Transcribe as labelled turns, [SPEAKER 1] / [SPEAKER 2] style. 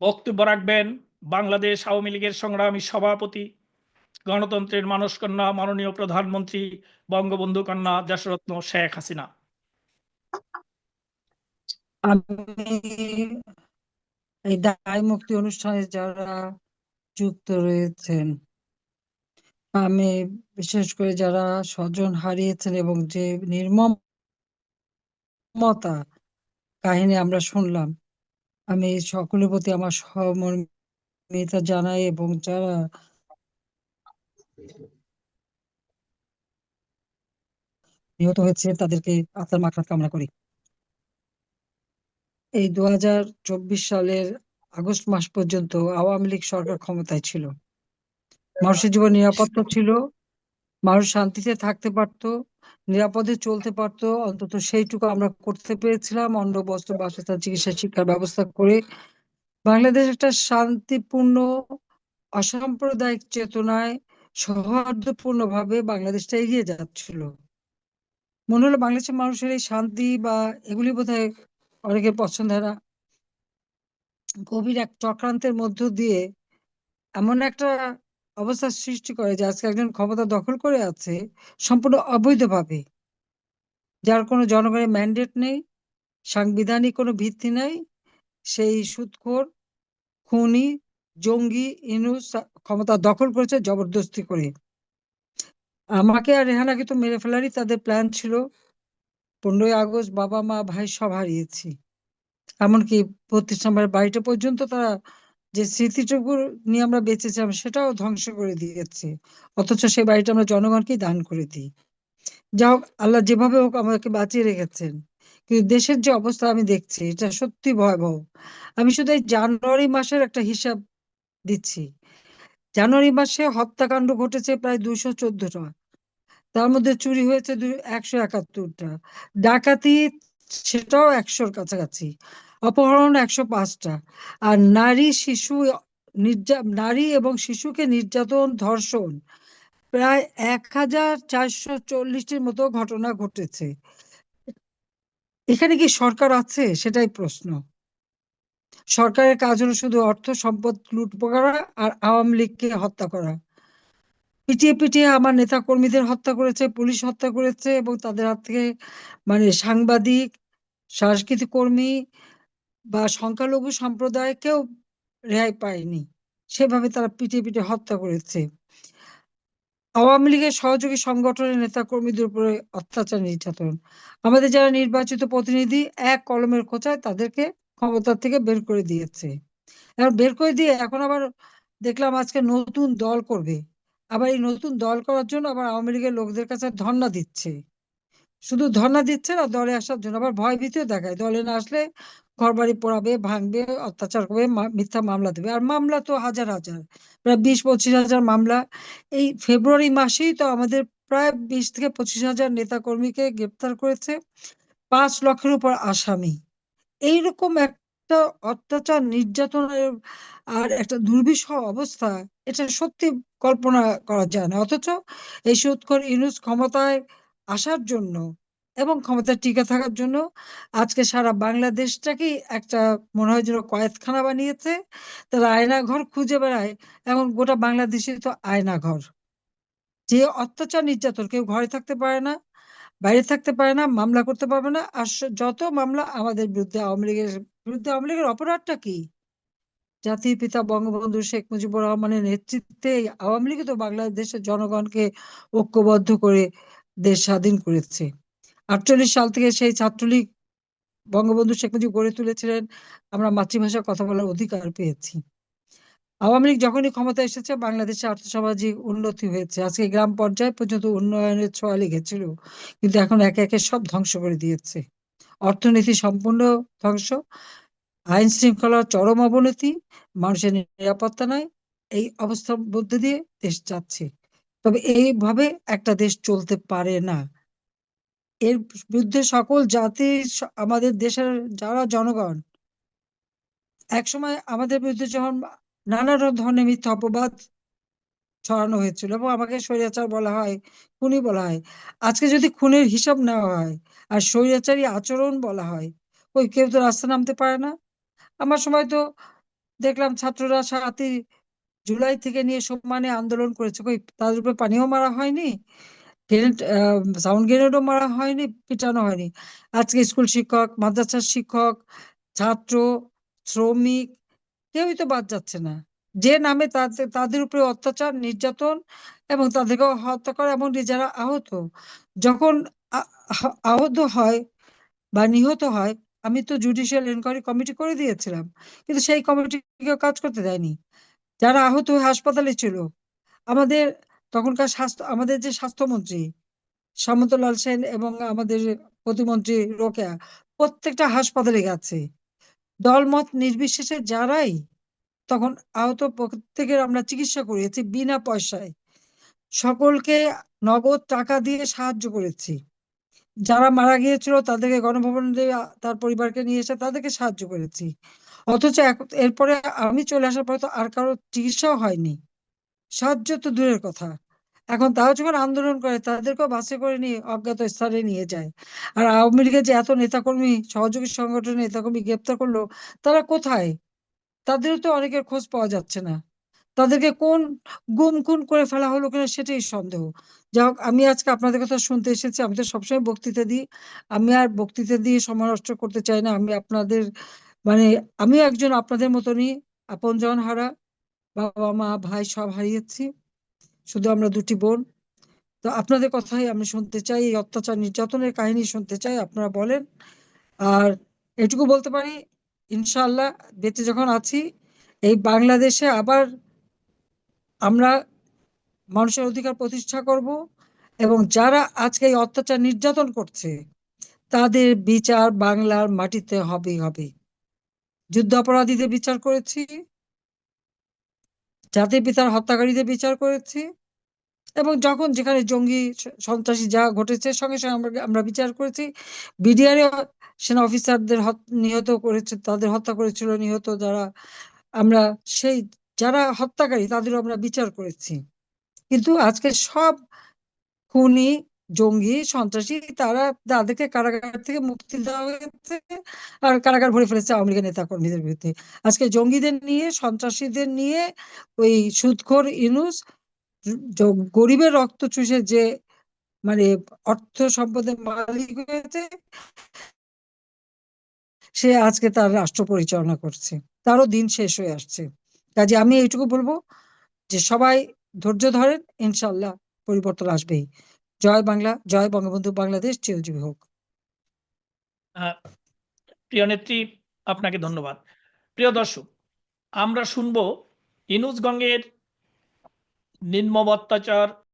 [SPEAKER 1] বক্তব্য রাখবেন, বাংলাদেশ আওয়ামী লীগের সংগ্রামী সভাপতি, গণতন্ত্রের মানসকন্যা, মাননীয় প্রধানমন্ত্রী, বঙ্গবন্ধু কন্যা দেশরত্ন শেখ হাসিনা।
[SPEAKER 2] এই দায় মুক্তি অনুষ্ঠানে যারা যুক্ত রয়েছেন, আমি বিশেষ করে যারা স্বজন হারিয়েছেন এবং যে নির্মমতা কাহিনী আমরা শুনলাম আমি সকলের প্রতি আমার সহমর্মিতা জানাই এবং যারা নিহত হয়েছে, তাদেরকে আত্মার মাকড়াত কামনা করি। এই দুহাজার চব্বিশ সালের আগস্ট মাস পর্যন্ত আওয়ামী লীগ সরকার ক্ষমতায় ছিল। মানুষের জীবন নিরাপত্তা ছিল মানুষ শান্তিতে থাকতে পারত, নিরাপদে চলতে পারত, অন্তত সেইটুকু আমরা করতে পেরেছিলাম। অন্ন বস্ত্র বাসস্থান, চিকিৎসা, শিক্ষার ব্যবস্থা করে বাংলাদেশ একটা শান্তিপূর্ণ, অসাম্প্রদায়িক চেতনায় সৌহার্দ্যপূর্ণ ভাবে বাংলাদেশটা এগিয়ে যাচ্ছিল। মনে হলো বাংলাদেশের মানুষের এই শান্তি বা এগুলি বোধহয় অনেকের পছন্দ হয় না। গভীর এক চক্রান্তের মধ্য দিয়ে এমন একটা অবস্থার সৃষ্টি করে যে আজকে একজন ক্ষমতা দখল করে আছে সম্পূর্ণ অবৈধভাবে, যার কোনো জনগণের ম্যান্ডেট নেই, সাংবিধানিক কোনো ভিত্তি নেই, সেই সুদখোর খুনি, জঙ্গি, ইনুস ক্ষমতা দখল করেছে জবরদস্তি করে। আমাকে আর রেহানাকে তো মেরে ফেলারই তাদের প্ল্যান ছিল। পনেরোই আগস্ট বাবা মা ভাই সব হারিয়েছি। এমনকি বত্রিশ নম্বরের বাড়িটা পর্যন্ত তারা যে স্মৃতিটুকু নিয়ে আমরা বেঁচেছিলাম, সেটাও ধ্বংস করে দিয়েছে। অথচ সেই বাড়িটা আমরা জনগণকেই দান করে দিই। যা হোক, আল্লাহ যেভাবে হোক আমাকে বাঁচিয়ে রেখেছেন। কিন্তু দেশের যে অবস্থা আমি দেখছি, এটা সত্যি ভয়াবহ। আমি শুধু এই জানুয়ারি মাসের একটা হিসাব দিচ্ছি। জানুয়ারি মাসে হত্যাকাণ্ড ঘটেছে প্রায় দুইশো চোদ্দটা। তার মধ্যে চুরি হয়েছে একশো একাত্তরটা। ডাকাতি, সেটাও একশোর কাছাকাছি। অপহরণ একশো পাঁচটা। আর নারী শিশু নির্যা, নারী এবং শিশুকে নির্যাতন, ধর্ষণ, প্রায় এক হাজার চারশো চল্লিশটির মতো ঘটনা ঘটেছে। এখানে কি সরকার আছে? সেটাই প্রশ্ন। সরকারের কাজ হলো শুধু অর্থ সম্পদ লুট করা আর আওয়ামী লীগকে হত্যা করা। পিটিয়ে পিটিয়ে আমার নেতা কর্মীদের হত্যা করেছে, পুলিশ হত্যা করেছে এবং তাদের হাত থেকে মানে সাংবাদিক, সাংস্কৃতিক কর্মী বা সংখ্যালঘু সম্প্রদায়কেও রেহাই পায়নি। সেভাবে তারা পিঠে পিঠে হত্যা করেছে। আওয়ামী লীগের সহযোগী সংগঠনের নেতা কর্মীদের উপরে অত্যাচার নির্যাতন। আমাদের যারা নির্বাচিত প্রতিনিধি, এক কলমের খোঁচায় তাদেরকে ক্ষমতা থেকে বের করে দিয়েছে। এখন বের করে দিয়ে এখন আবার দেখলাম আজকে নতুন দল করবে। আবার এই নতুন দল করার জন্য আবার আওয়ামী লীগের লোকদের কাছে ধর্ণা দিচ্ছে। শুধু ধর্ণা দিচ্ছে না, দলে আসার জন্য আবার ভয় ভীতিও দেখায়। দলে না আসলে ঘর বাড়ি পোড়াবে, ভাঙবে, অত্যাচার করবে মিথ্যা মামলা দেবে। আর মামলা তো হাজার হাজার, প্রায় বিশ পঁচিশ হাজার মামলা। এই ফেব্রুয়ারি মাসেই তো আমাদের প্রায় বিশ থেকে পঁচিশ হাজার নেতা কর্মীকে গ্রেপ্তার করেছে পাঁচ লক্ষের উপর আসামি। এইরকম একটা অত্যাচার, নির্যাতনের আর একটা দুর্বিষহ অবস্থা, এটা সত্যি কল্পনা করা যায় না। অথচ এই সুৎখর ইউনুস ক্ষমতায় আসার জন্য এবং ক্ষমতায় টিকে থাকার জন্য আজকে সারা বাংলাদেশটাকেই একটা মনে হয় যেন কয়েদখানা বানিয়েছে। তারা আয়না ঘর খুঁজে বেড়ায় এখন গোটা বাংলাদেশে তো আয়না ঘর যে অত্যাচার নির্যাতন, কেউ ঘরে থাকতে পারে না, বাইরে থাকতে পারে না, মামলা করতে পারবে না, আর যত মামলা আমাদের বিরুদ্ধে, আওয়ামী লীগের বিরুদ্ধে, আওয়ামী লীগের অপরাধটা কি? জাতির পিতা বঙ্গবন্ধু শেখ মুজিবুর রহমানের নেতৃত্বে আওয়ামী লীগ তো বাংলাদেশের জনগণকে ঐক্যবদ্ধ করে দেশ স্বাধীন করেছে। আটচল্লিশ সাল থেকে সেই ছাত্রলীগ বঙ্গবন্ধু শেখ মুজিব গড়ে তুলেছিলেন, আমরা মাতৃভাষায় কথা বলার অধিকার পেয়েছি। আওয়ামী লীগ যখনই ক্ষমতা এসেছে, বাংলাদেশে আর্থসামাজিক উন্নতি হয়েছে। আজকে গ্রাম পর্যায় পর্যন্ত উন্নয়নের ছোঁয়া লেগেছিল, কিন্তু এখন একে একে সব ধ্বংস করে দিয়েছে। অর্থনীতি সম্পূর্ণ ধ্বংস, আইন শৃঙ্খলার চরম অবনতি, মানুষের নিরাপত্তা নাই এই অবস্থার মধ্যে দিয়ে দেশ যাচ্ছে। তবে এইভাবে একটা দেশ চলতে পারে না। এর বিরুদ্ধে সকল জাতি আমাদের দেশের যারা জনগণ, একসময় আমাদের বিরুদ্ধে যখন নানা ধরনের মিথ্যা অপবাদ ছড়ানো হয়েছিল এবং আমাকে স্বৈরাচার বলা হয়, খুনি বলা হয়, আজকে যদি খুনের হিসাব নেওয়া হয় আর স্বৈরাচারী আচরণ বলা হয়, ওই কেউ তো রাস্তা নামতে পারে না। আমার সময় তো দেখলাম ছাত্ররা সাতই জুলাই থেকে নিয়ে সমানে আন্দোলন করেছে। কই, তাদের উপরে পানিও মারা হয়নি সাউন্ড গ্রেনেডও মারা হয়নি, পিটানো হয়নি। আজকে স্কুল শিক্ষক, মাদ্রাসার শিক্ষক, ছাত্র, শ্রমিক, কেউই তো বাদ যাচ্ছে না। যে নামে তাদের তাদের উপরে অত্যাচার, নির্যাতন এবং তাদেরকে হত্যা করা এবং যারা আহত। যখন আহত হয় বা নিহত হয়, আমি তো জুডিশিয়াল এনকোয়ারি কমিটি করে দিয়েছিলাম, কিন্তু সেই কমিটি কাজ করতে দেয়নি। যারা আহত হয়ে হাসপাতালে ছিল, আমাদের তখনকার স্বাস্থ্য, আমাদের যে স্বাস্থ্যমন্ত্রী সামন্তলাল সেন এবং আমাদের প্রতিমন্ত্রী রোকেয়া, প্রত্যেকটা হাসপাতালে গেছে। দলমত নির্বিশেষে যারাই তখন আহত, প্রত্যেকের আমরা চিকিৎসা করিয়েছি বিনা পয়সায়। সকলকে নগদ টাকা দিয়ে সাহায্য করেছি। যারা মারা গিয়েছিল তাদেরকে গণভবনে দিয়ে, তার পরিবারকে নিয়ে এসে তাদেরকে সাহায্য করেছি। অথচ এরপরে আমি চলে আসার পরে তো আর কারও চিকিৎসাও হয়নি। সাহায্য তো দূরের কথা। এখন তাও যখন আন্দোলন করে, তাদেরকেও বাসে করে নিয়ে অজ্ঞাত স্থানে নিয়ে যায়। আর আওয়ামী লীগের যে এত নেতাকর্মী, সহযোগী সংগঠনের নেতাকর্মী গ্রেপ্তার করল, তারা কোথায়? তাদেরও তো অনেকের খোঁজ পাওয়া যাচ্ছে না। তাদেরকে কোন গুম খুন করে ফেলা হলো কিনা সেটাই সন্দেহ। যাই হোক, আমি আজকে আপনাদের কথা শুনতে এসেছি। আমি তো সবসময় বক্তৃতা দিই। আমি আর বক্তৃতা দিয়ে নষ্ট করতে চাই না। আমি আপনাদের মানে আমিও একজন আপনাদের মতনই আপন আপনজন হারা, বাবা মা, ভাই সব হারিয়েছি, শুধু আমরা দুটি বোন। তো আপনাদের কথাই আমি শুনতে চাই, এই অত্যাচার নির্যাতনের কাহিনী শুনতে চাই, আপনারা বলেন। আর এটুকু বলতে পারি ইনশাল্লাহ বেঁচে যখন আছি, এই বাংলাদেশে আবার আমরা মানুষের অধিকার প্রতিষ্ঠা করব এবং যারা আজকে এই অত্যাচার নির্যাতন করছে, তাদের বিচার বাংলার মাটিতে হবেই হবে যুদ্ধ অপরাধীদের বিচার করেছি, জাতির পিতার হত্যাকারীদের বিচার করেছি, এবং যখন যেখানে জঙ্গি সন্ত্রাসী যা ঘটেছে, সঙ্গে সঙ্গে আমরা আমরা বিচার করেছি। বিডিআর সেনা অফিসারদের নিহত করেছে, তাদের হত্যা করেছিল নিহত যারা, আমরা সেই, যারা হত্যাকারী তাদেরও আমরা বিচার করেছি। কিন্তু আজকে সব খুনি জঙ্গি, সন্ত্রাসী, তারা তাদেরকে কারাগার থেকে মুক্তি দেওয়া হয়েছে আর কারাগার ভরে ফেলেছে আওয়ামী লীগের নেতা কর্মীদের বিরুদ্ধে। আজকে জঙ্গিদের নিয়ে, সন্ত্রাসীদের নিয়ে ওই সুদখোর ইনুস গরিবের রক্ত চুষে যে মানে অর্থ সম্পদের মালিক হয়েছে, সে আজকে তার রাষ্ট্র পরিচালনা করছে। তারও দিন শেষ হয়ে আসছে। কাজে আমি এইটুকু বলব যে সবাই ধৈর্য ধরেন, ইনশাল্লাহ পরিবর্তন আসবেই। জয় বাংলা, জয় বঙ্গবন্ধু, বাংলাদেশ চিরজীবী হোক।
[SPEAKER 1] প্রিয় নেত্রী, আপনাকে ধন্যবাদ। প্রিয় দর্শক, আমরা শুনব ইনুজগঙ্গের গঙ্গের নির্মম অত্যাচার